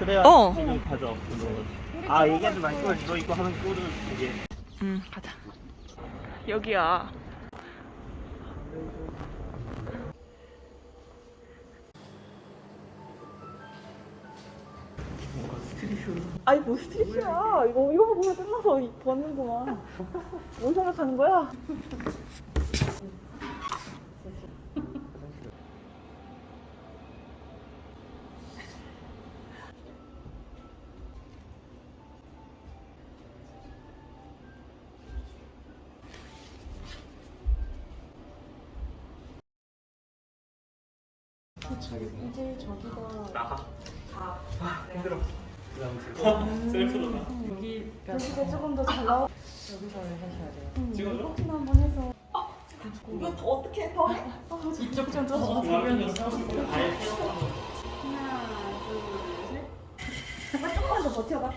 그래야 어. 그거. 아 얘기하지 말고 너 이거 하는 꼴을 이게. 응 가자 여기야 아니 뭐 스트릿이야 이거 이거 보면 끝나서 이- 벗는구만 뭔 생각하는 거야? 나가. 아 힘들어. 셀프로 나. 여기가 조금 더 잘 나와. 찍어줘? 한번 해서. 이거 어떻게 더 해? 이쪽 좀 더. 보면은 아예 하나, 둘, 셋. 조금만 더 버텨봐.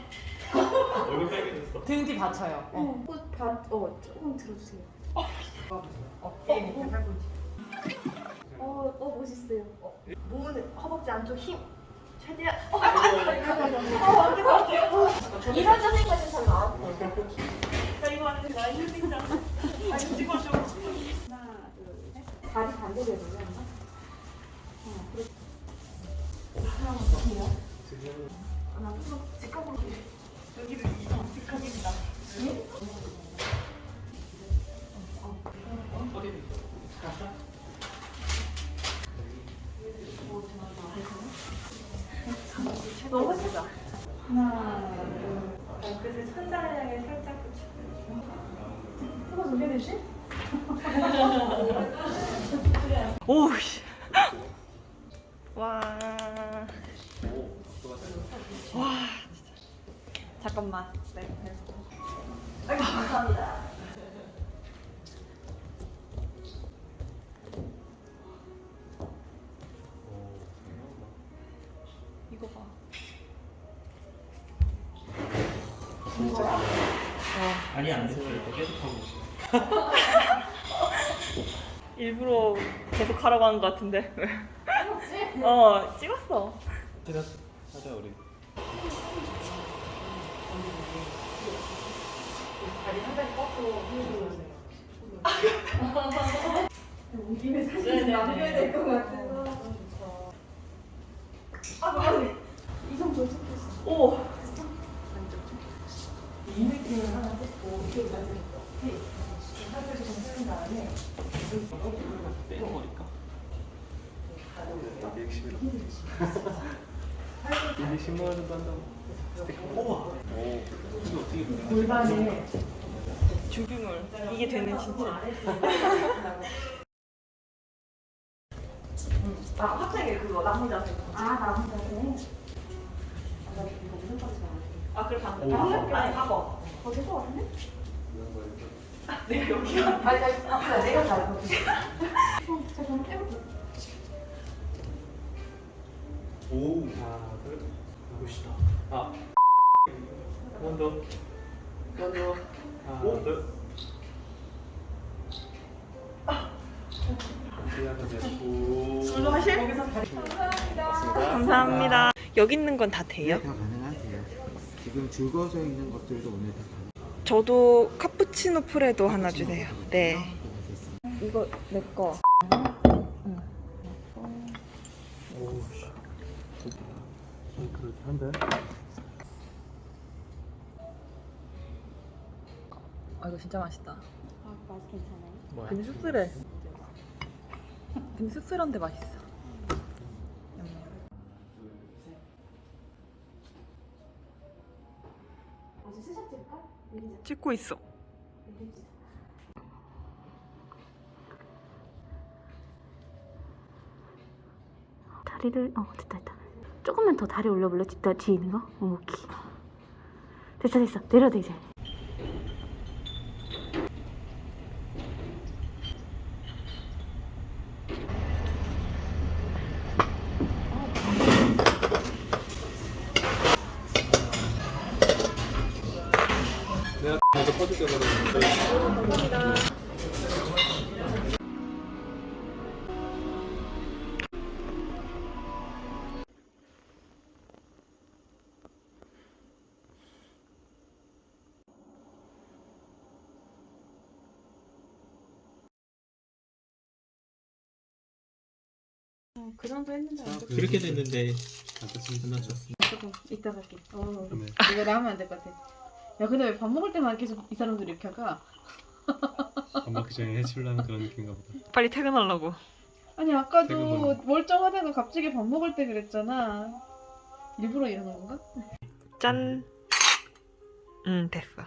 얼굴 빨개졌어. 등 뒤 받쳐요. 어. 어, 꽃 반, 어, 조금 들어주세요. 어깨 이렇게 팔꿈치. 어, 어, 멋있어요. 어, 몸은 허벅지 안쪽 힘. 최대한. 어, 이런 자세까지 잘 나왔어. 나 이거 하는데 나 힘들잖아 아니 찍어줘 하나, 둘, 셋. 다리 반대로 해볼래, 너무 멋지다. 하나, 둘. 발끝을 천장을 향해 살짝 붙이고. 그거 두개 되지? 오우씨 와. 와 진짜 잠깐만 네, 네. 아이고, 감사합니다. 아니 안 됐어요. 이거 계속 하고 있어. 일부러 계속 하라고 하는 것 같은데. 어 찍었어. 하자 하자 우리. 다리 상당히 뻗고 온 김에 사진 남겨야 될 것 같아서 아, 맞아 이성 도착했어 오 이 느낌을 하나 이렇게 가지고 오케이 살짝 좀 쓰는 다음에 빼버릴까? 가져올게요 210만 원 정도 한다고. 스티커. 우와. 오. 이거 어떻게 보냐? 골반에 죽음을 이게 되는 진짜 아 갑자기 그거 나무 자세 아 나무 자세 아, 나 이거 무슨 아 그래 방금 오. 방금 아니 봐봐 더될것 같은데? 네 여기가 아니 아 내가 잘 거든 어, 잠깐만 해볼게 오. 하나 둘. 멋있다. 아. 한번 더. 한번 더. 하나 둘. 오. 술도 하실? 감사합니다. 감사합니다 여기 있는 건 다 돼요? 네, 다. 지금 줄거져 있는 것들도 오늘 다. 저도 카푸치노 프레도 하나 주세요 네 이거 내 거 오. 씨. 그렇게 한대. 아 이거 진짜 맛있다 아 맛 괜찮아요? 뭐야? 근데 씁쓸해 근데 씁쓸한데 맛있어 찍고 있어. 다리를 어 됐다 됐다. 조금만 더 다리 올려볼래? 뒤, 뒤에 있는 거? 어, 오케이. 됐어 됐어. 내려도 이제 어, 그 정도 했는데 됐고 이렇게 됐는데 끝났죠. 이따 갈게. 어, 이거 나오면 안 될 것 같아. 야 근데 왜 밥 먹을 때만 계속 이 사람들이 이렇게 할까? 밥 먹기 전에 해치우려는 그런 느낌인가 보다. 빨리 퇴근하려고. 아니 아까도 퇴근하는 멀쩡하다가 갑자기 밥 먹을 때 그랬잖아. 일부러 이러는 건가? 짠. 응 됐어.